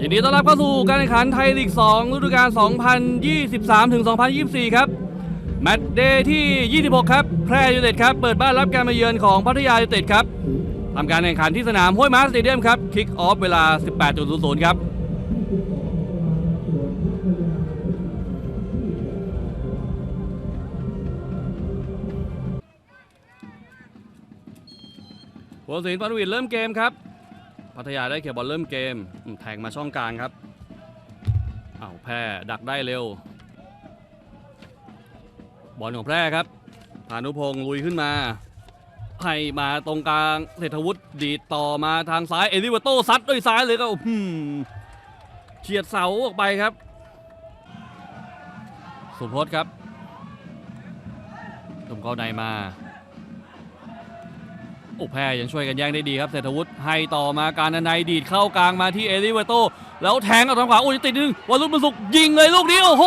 ยินดีต้อนรับเข้าสู่การแข่งขันไทยลีก 2 ฤดูกาล 2023 ถึง 2024 ครับ แมตช์เดย์ที่ 26 ครับ แพร่ยูเต็ดครับ เปิดบ้านรับการมาเยือนของพัทยายูเต็ดครับทำการแข่งขันที่สนามห้วยม้าสเตเดียมครับ คิกออฟเวลา 18.00 ครับหัวศิลป์ปานวิทย์เริ่มเกมครับ พัทยาได้เขียบอลเริ่มเกมแทงมาช่องกลางครับเอาแพร่ดักได้เร็ว บอลของแพร่ครับพานุพงศ์ลุยขึ้นมา ให้มาตรงกลางเศรษฐวุฒิดีดต่อมาทางซ้ายเอลิเวโต้ซัดด้วยซ้ายเลยก็เฉียดเสาออกไปครับ สุพจน์ครับตมเข้าในมา โอ้แพ้ยังช่วยกันแย่งได้ดีครับเศรษฐวุฒิให้ต่อมาการนันไนดีดเข้ากลางมาที่เอลิเวโต แล้วแทงเอาทางขวาโอ้ยติดนึงวารุษบุญสุกยิงเลยลูกนี้โอ้โห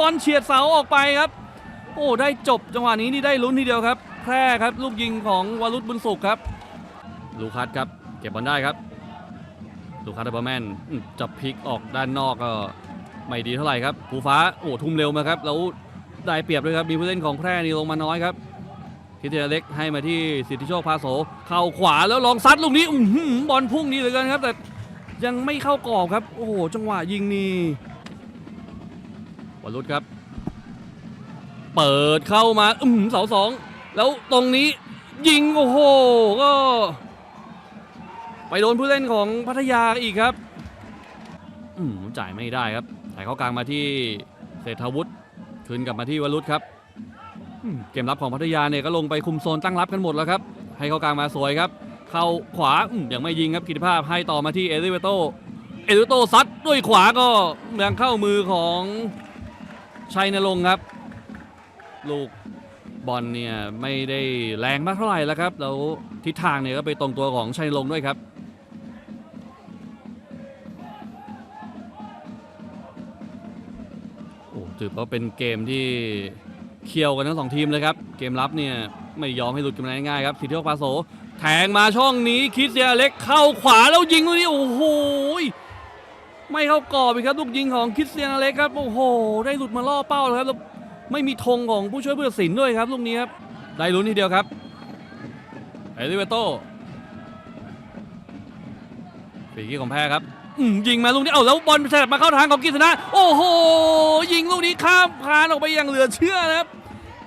บอลเฉียดเสาออกไปครับ โอ้ได้จบจังหวะนี้นี่ได้ลุ้นทีเดียวครับ แพร่ครับลูกยิงของวารุษบุญสุกครับ ลูคัสครับเก็บบอลได้ครับ ลูคัสเดอร์แมนอืมจะพลิกออกด้านนอกก็ไม่ดีเท่าไหร่ครับภูฟ้าโอ้ทุ่มเร็วมาครับแล้วได้เปรียบด้วยครับมีผู้เล่นของแพร่นี่ลงมาน้อยครับ คิดเทเล็กให้มาที่สิทธิโชคพาโสเข้าขวาแล้วลองซัดลูกนี้อื้อหือบอลพุ่งดีเหลือเกินครับ แต่ยังไม่เข้ากรอบครับ โอ้โห จังหวะยิงนี่วรุษครับ เปิดเข้ามาอืมเสาสองแล้วตรงนี้ยิง โอ้โห ก็ ไปโดนผู้เล่นของพัทยาอีกครับ อืมจ่ายไม่ได้ครับจ่ายเข้ากลางมาที่เศรษฐวุฒิคืนกลับมาที่วรุษครับ เกมรับของพัทยาเนี่ยก็ลงไปคุมโซนตั้งรับกันหมดแล้วครับ ให้เข้ากลางมาสวยครับ เข้าขวาอืมยังไม่ยิงครับกิติภาพให้ต่อมาที่เอลิเวโตเอลิเวโตซัดด้วยขวาก็ยังเข้ามือของชัยนรงค์ครับ ลูกบอลเนี่ยไม่ได้แรงมากเท่าไหร่แล้วครับแล้วทิศทางเนี่ยก็ไปตรงตัวของชัยนรงค์ด้วยครับโอ้ถือว่าเป็นเกมที่ เคี่ยวกันทั้งสองทีมเลยครับ เกมรับเนี่ยไม่ยอมให้หลุดกันมาง่ายๆครับสิทธิโชคพาโสแทงมาช่องนี้คิดเซียเล็กเข้าขวาแล้วยิงลูกนี้โอ้โหไม่เข้ากรอบอีกครับลูกยิงของคิสเตียนเล็กครับโอ้โห ได้หลุดมาล่อเป้าแล้วครับแล้วไม่มีธงของผู้ช่วยผู้ตัดสินด้วยครับลูกนี้ครับได้ลุ้นทีเดียวครับเอลิเวโตฟรีคิกของแพ้ครับ ยิงมาลูกนี้ เอ้าแล้วบอลแสบมาเข้าทางของกฤษณะ โอ้โห ยิงลูกนี้ข้ามคานออกไปอย่างเหลือเชื่อนะครับ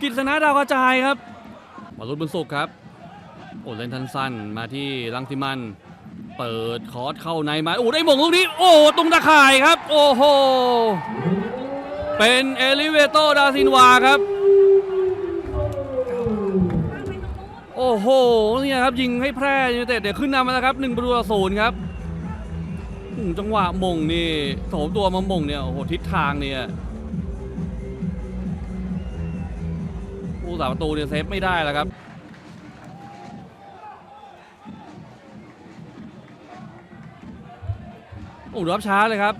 กฤษณะดาวกระจายครับมาลุ้นบนสุกครับ โอ้เล่นทันสั้นมาที่ลังสิมัน เปิดคอร์สเข้าในมา โอ้ได้หมงลูกนี้ โอ้ตรงตะข่ายครับ โอ้โห เป็นเอลิเวโตดาซินวาครับโอ้โหเนี่ยครับยิงให้แพร่ยูไนเต็ดเดี๋ยวขึ้นนำมาแล้วครับหนึ่งประตูต่อศูนย์ครับ จังหวะมงนี่โถมตัวมามงเนี่ยโอ้โหทิศทางเนี่ยผู้สาประตูเนี่ยเซฟไม่ได้แล้วครับโอ้รับช้าเลยครับ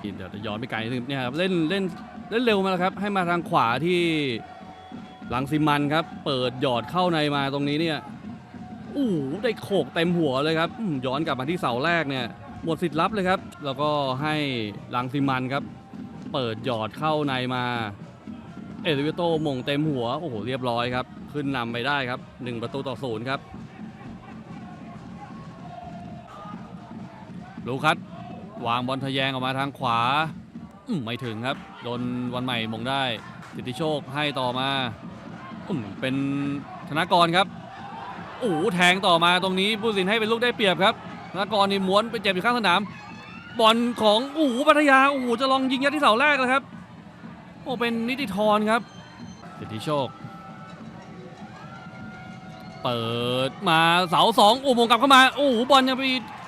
เดี๋ยวจะย้อนไปไกลนิดนึงเนี่ยครับเล่นเล่นเล่นเร็วมาแล้วครับ ให้มาทางขวาที่หลังซิมันครับ เปิดหยอดเข้าในมาตรงนี้เนี่ยอู้ได้โขกเต็มหัวเลยครับย้อนกลับมาที่เสาแรกเนี่ย หมดสิทธิ์รับเลยครับ แล้วก็ให้ลังซิมันครับ เปิดหยอดเข้าในมา เอลิเวโตมงเต็มหัว โอ้โห เรียบร้อยครับ ขึ้นนำไปได้ครับหนึ่งประตูต่อศูนย์ครับลูคัสวางบอลทะแยงออกมาทางขวาไม่ถึงครับ โดนวันใหม่มงได้สิทธิโชคให้ต่อมาอมเป็นธนากรครับโอ้โหแทงต่อมาตรงนี้ผู้สินให้เป็นลูกได้เปรียบครับ ธนกรนี่ม้วนไปเจ็บอยู่ข้างสนาม บอลของโอ้โหพัทยาโอ้โหจะลองยิงยัดที่เสาแรกเลยครับ โอ้เป็นนิติธรครับสิทธิโชค เปิดมาเสาสองโอ้โหมงกลับเข้ามาโอ้โหบอลยังไป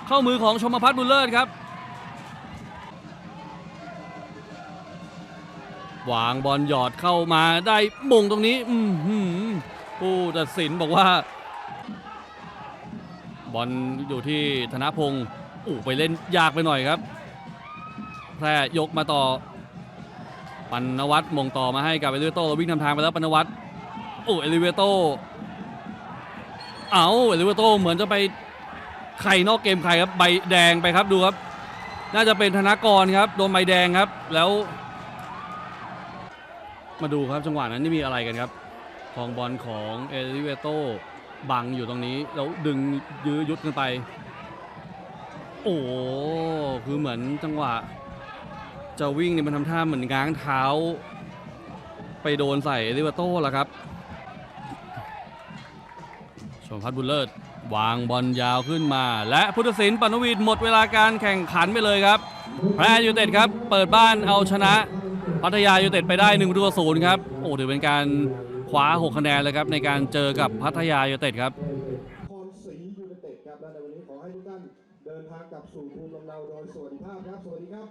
เข้ามือของชมพัฒน์บุญเลิศครับวางบอลหยอดเข้ามาได้มงตรงนี้ อือหือผู้ตัดสินบอกว่า บอลอยู่ที่ธนพงศ์อู้ไปเล่นยากไปหน่อยครับ แพร่ยกมาต่อ ปันนวัตมงต่อมาให้กับเอลิเวโตเราวิ่งนำทางไปแล้วปันนวัตโอ้เอลิเวโตเอาเอลิเวโตเหมือนจะไปใครนอกเกมใครครับใบแดงไปครับดูครับ น่าจะเป็นธนากรครับโดนใบแดงครับแล้ว มาดูครับจังหวะนั้นนี่มีอะไรกันครับครองบอลของเอลิเวโต บังอยู่ตรงนี้แล้วดึงยื้อยุดกันไป โอ้โหคือเหมือนจังหวะ จะวิ่งเนี่ยมันทำท่าเหมือนง้างเท้า ไปโดนใส่ลิเวโตแล้วครับชมพัฒบุญเลิศวางบอลยาวขึ้นมา และพุทธศิลป์ปานวีดหมดเวลาการแข่งขันไปเลยครับแพรยูเต็ดครับ เปิดบ้านเอาชนะ พัทยายูเต็ดไปได้1ประตูต่อศูนย์ครับ โอ้ถือเป็นการ คว้า 6 คะแนนเลยครับในการเจอกับพัทยายูเต็ดครับนครศรียูเต็ดครับและในวันนี้ขอให้ทุกท่านเดินทางกลับสู่ภูมิลำเนาโดยสวัสดิภาพครับ สวัสดีครับ